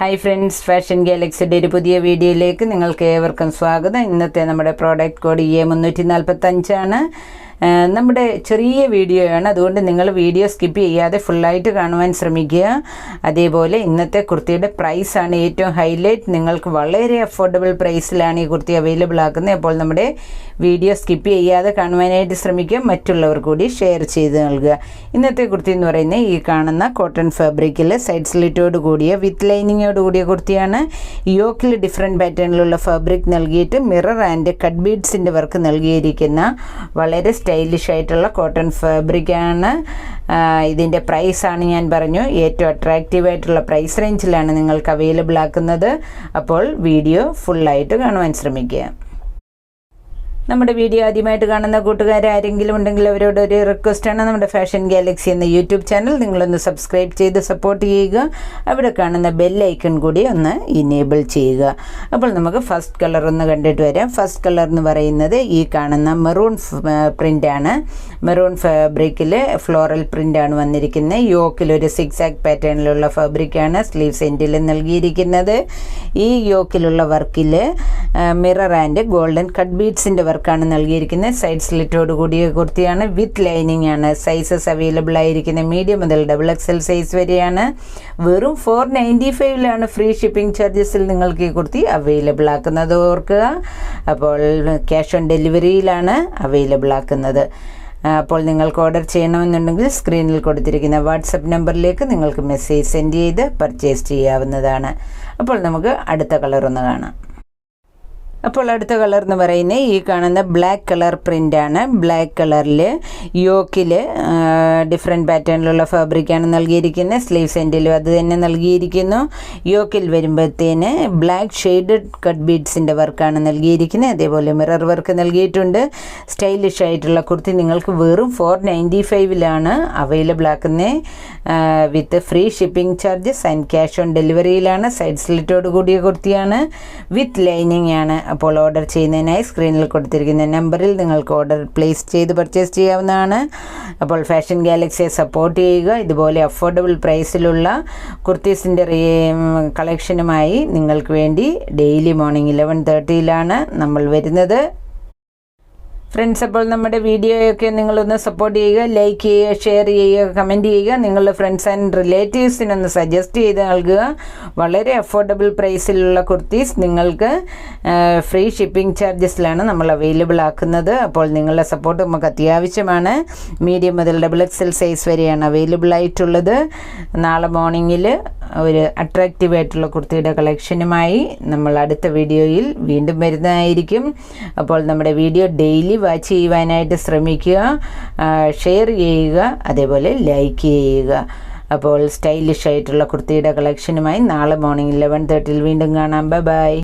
Hi friends fashion ഗാലക്സിയുടെ ഒരു പുതിയ വീഡിയോയിലേക്ക് നിങ്ങൾക്ക് ഏവർക്കും സ്വാഗതം. ഇന്നത്തെ നമ്മുടെ പ്രോഡക്റ്റ് കോഡ് ഇ എ മുന്നൂറ്റി നാൽപ്പത്തഞ്ചാണ് നമ്മുടെ ചെറിയ വീഡിയോയാണ്. അതുകൊണ്ട് നിങ്ങൾ വീഡിയോ സ്കിപ്പ് ചെയ്യാതെ ഫുള്ളായിട്ട് കാണുവാൻ ശ്രമിക്കുക. അതേപോലെ ഇന്നത്തെ കുർത്തിയുടെ പ്രൈസാണ് ഏറ്റവും ഹൈലൈറ്റ് നിങ്ങൾക്ക് വളരെ അഫോർഡബിൾ പ്രൈസിലാണ് ഈ കുർത്തി അവൈലബിൾ ആക്കുന്നത്. അപ്പോൾ നമ്മുടെ വീഡിയോ സ്കിപ്പ് ചെയ്യാതെ കാണുവാനായിട്ട് ശ്രമിക്കുക. മറ്റുള്ളവർ കൂടി ഷെയർ ചെയ്ത് നൽകുക. ഇന്നത്തെ കുർത്തി എന്ന് പറയുന്നത് ഈ കാണുന്ന കോട്ടൺ ഫാബ്രിക്കിൽ സൈഡ് സ്ലിറ്റോട് കൂടിയ വിത്ത് ലൈനിങ്ങോട് കൂടിയ കുർത്തിയാണ്. യോക്കിൽ ഡിഫറെന്റ് പാറ്റേണിലുള്ള ഫാബ്രിക് നൽകിയിട്ട് മിറർ ആൻഡ് കട്ട് ബീഡ്സിന്റെ വർക്ക് നൽകിയിരിക്കുന്ന വളരെ സ്റ്റൈലിഷ് ആയിട്ടുള്ള കോട്ടൺ ഫാബ്രിക്കാണ് ഇതിന്റെ പ്രൈസാണ് ഞാൻ പറഞ്ഞു. ഏറ്റവും അട്രാക്റ്റീവ് ആയിട്ടുള്ള പ്രൈസ് റേഞ്ചിലാണ് നിങ്ങൾക്ക് അവൈലബിൾ ആക്കുന്നത്. അപ്പോൾ വീഡിയോ ഫുള്ളായിട്ട് കാണുവാൻ ശ്രമിക്കുക. നമ്മുടെ വീഡിയോ ആദ്യമായിട്ട് കാണുന്ന കൂട്ടുകാർ ആരെങ്കിലും ഉണ്ടെങ്കിൽ അവരോട് ഒരു റിക്വസ്റ്റാണ് നമ്മുടെ ഫാഷൻ ഗാലക്സി എന്ന യൂട്യൂബ് ചാനൽ നിങ്ങളൊന്ന് സബ്സ്ക്രൈബ് ചെയ്ത് സപ്പോർട്ട് ചെയ്യുക. അവിടെ കാണുന്ന ബെല്ലൈക്കൺ കൂടി ഒന്ന് ഇനേബിൾ ചെയ്യുക. അപ്പോൾ നമുക്ക് ഫസ്റ്റ് കളർ ഒന്ന് കണ്ടിട്ട് വരാം. ഫസ്റ്റ് കളർ എന്ന് പറയുന്നത് ഈ കാണുന്ന മെറൂൺ പ്രിന്റാണ് മെറൂൺ ഫാബ്രിക്കിൽ ഫ്ലോറൽ പ്രിന്റാണ് വന്നിരിക്കുന്നത്. യോക്കിൽ ഒരു സിക്സ് ആക്ക് പാറ്റേണിലുള്ള ഫാബ്രിക്കാണ് സ്ലീവ് സെന്റിൽ നൽകിയിരിക്കുന്നത്. ഈ യോക്കിലുള്ള വർക്കിൽ മിറർ ആൻഡ് ഗോൾഡൻ കട്ട് ബീഡ്സിന്റെ വർക്കാണ് നൽകിയിരിക്കുന്നത്. സൈഡ് സ്ലിറ്റോട് കൂടിയ കുർത്തിയാണ്. വിത്ത് ലൈനിങ് ആണ്. സൈസസ് അവൈലബിൾ ആയിരിക്കുന്ന മീഡിയം മുതൽ ഡബിൾ എക്സ് എൽ സൈസ് വരെയാണ്. വെറും ഫോർ നയന്റി ഫൈവിലാണ് ഫ്രീ ഷിപ്പിംഗ് ചാർജസിൽ നിങ്ങൾക്ക് ഈ കുർത്തി അവൈലബിൾ ആക്കുന്നത്. ഓർക്കുക. അപ്പോൾ ക്യാഷ് ഓൺ ഡെലിവറിയിലാണ് അവൈലബിൾ ആക്കുന്നത്. അപ്പോൾ നിങ്ങൾക്ക് ഓർഡർ ചെയ്യണമെന്നുണ്ടെങ്കിൽ സ്ക്രീനിൽ കൊടുത്തിരിക്കുന്ന വാട്സപ്പ് നമ്പറിലേക്ക് നിങ്ങൾക്ക് മെസ്സേജ് സെൻഡ് ചെയ്ത് പർച്ചേസ് ചെയ്യാവുന്നതാണ്. അപ്പോൾ നമുക്ക് അടുത്ത കളർ ഒന്ന് കാണാം. അപ്പോൾ അടുത്ത കളർ എന്ന് പറയുന്നത് ഈ കാണുന്ന ബ്ലാക്ക് കളർ പ്രിന്റാണ് ബ്ലാക്ക് കളറിൽ യോക്കിൽ ഡിഫറെന്റ് പാറ്റേണിലുള്ള ഫാബ്രിക്കാണ് നൽകിയിരിക്കുന്നത്. സ്ലീവ് സെന്റിലും അത് തന്നെ നൽകിയിരിക്കുന്നു. യോക്കിൽ വരുമ്പോഴത്തേന് ബ്ലാക്ക് ഷെയ്ഡഡ് കട്ട് ബീഡ്സിന്റെ വർക്കാണ് നൽകിയിരിക്കുന്നത്. അതേപോലെ മിറർ വർക്ക് നൽകിയിട്ടുണ്ട്. സ്റ്റൈലിഷ് ആയിട്ടുള്ള കുർത്തി നിങ്ങൾക്ക് വെറും ഫോർ നയന്റി ഫൈവിലാണ് അവൈലബിൾ ആക്കുന്നത് with free shipping charges and cash on ഡെലിവറിയിലാണ് side സ്ലിറ്റോട് കൂടിയ കുർത്തിയാണ്. വിത്ത് ലൈനിങ് ആണ് അപ്പോൾ ഓർഡർ ചെയ്യുന്നതിനായി സ്ക്രീനിൽ കൊടുത്തിരിക്കുന്ന നമ്പറിൽ നിങ്ങൾക്ക് ഓർഡർ പ്ലേസ് ചെയ്ത് പർച്ചേസ് ചെയ്യാവുന്നതാണ്. അപ്പോൾ ഫാഷൻ ഗാലക്സിയെ സപ്പോർട്ട് ചെയ്യുക. ഇതുപോലെ അഫോർഡബിൾ പ്രൈസിലുള്ള കുർത്തീസിന്റെ കളക്ഷനുമായി നിങ്ങൾക്ക് വേണ്ടി ഡെയിലി മോർണിംഗ് ഇലവൻ തേർട്ടിയിലാണ് നമ്മൾ വരുന്നത്. ഫ്രണ്ട്സ് അപ്പോൾ നമ്മുടെ വീഡിയോയൊക്കെ നിങ്ങളൊന്ന് സപ്പോർട്ട് ചെയ്യുക ലൈക്ക് ചെയ്യുക ഷെയർ ചെയ്യുക കമന്റ് ചെയ്യുക. നിങ്ങളുടെ ഫ്രണ്ട്സ് ആൻഡ് റിലേറ്റീവ്സിനൊന്ന് സജസ്റ്റ് ചെയ്ത് നൽകുക. വളരെ അഫോർഡബിൾ പ്രൈസിലുള്ള കുർത്തീസ് നിങ്ങൾക്ക് ഫ്രീ ഷിപ്പിംഗ് ചാർജസിലാണ് നമ്മൾ അവൈലബിൾ ആക്കുന്നത്. അപ്പോൾ നിങ്ങളുടെ സപ്പോർട്ട് നമുക്ക് അത്യാവശ്യമാണ്. മീഡിയം മുതൽ ഡബിൾ എക്സ് എൽ സൈസ് വരെയാണ് അവൈലബിൾ ആയിട്ടുള്ളത്. നാളെ മോർണിംഗിൽ ഒരു അട്രാക്റ്റീവ് ആയിട്ടുള്ള കുർത്തിയുടെ കളക്ഷനുമായി നമ്മൾ അടുത്ത വീഡിയോയിൽ വീണ്ടും വരുന്നതായിരിക്കും. അപ്പോൾ നമ്മുടെ വീഡിയോ ഡെയിലി വാച്ച് ചെയ്യുവാനായിട്ട് ശ്രമിക്കുക ഷെയർ ചെയ്യുക അതേപോലെ ലൈക്ക് ചെയ്യുക. അപ്പോൾ സ്റ്റൈലിഷ് ആയിട്ടുള്ള കുർത്തിയുടെ കളക്ഷനുമായി നാളെ മോർണിംഗ് ഇലവൻ തേർട്ടിയിൽ വീണ്ടും കാണാം. Bye bye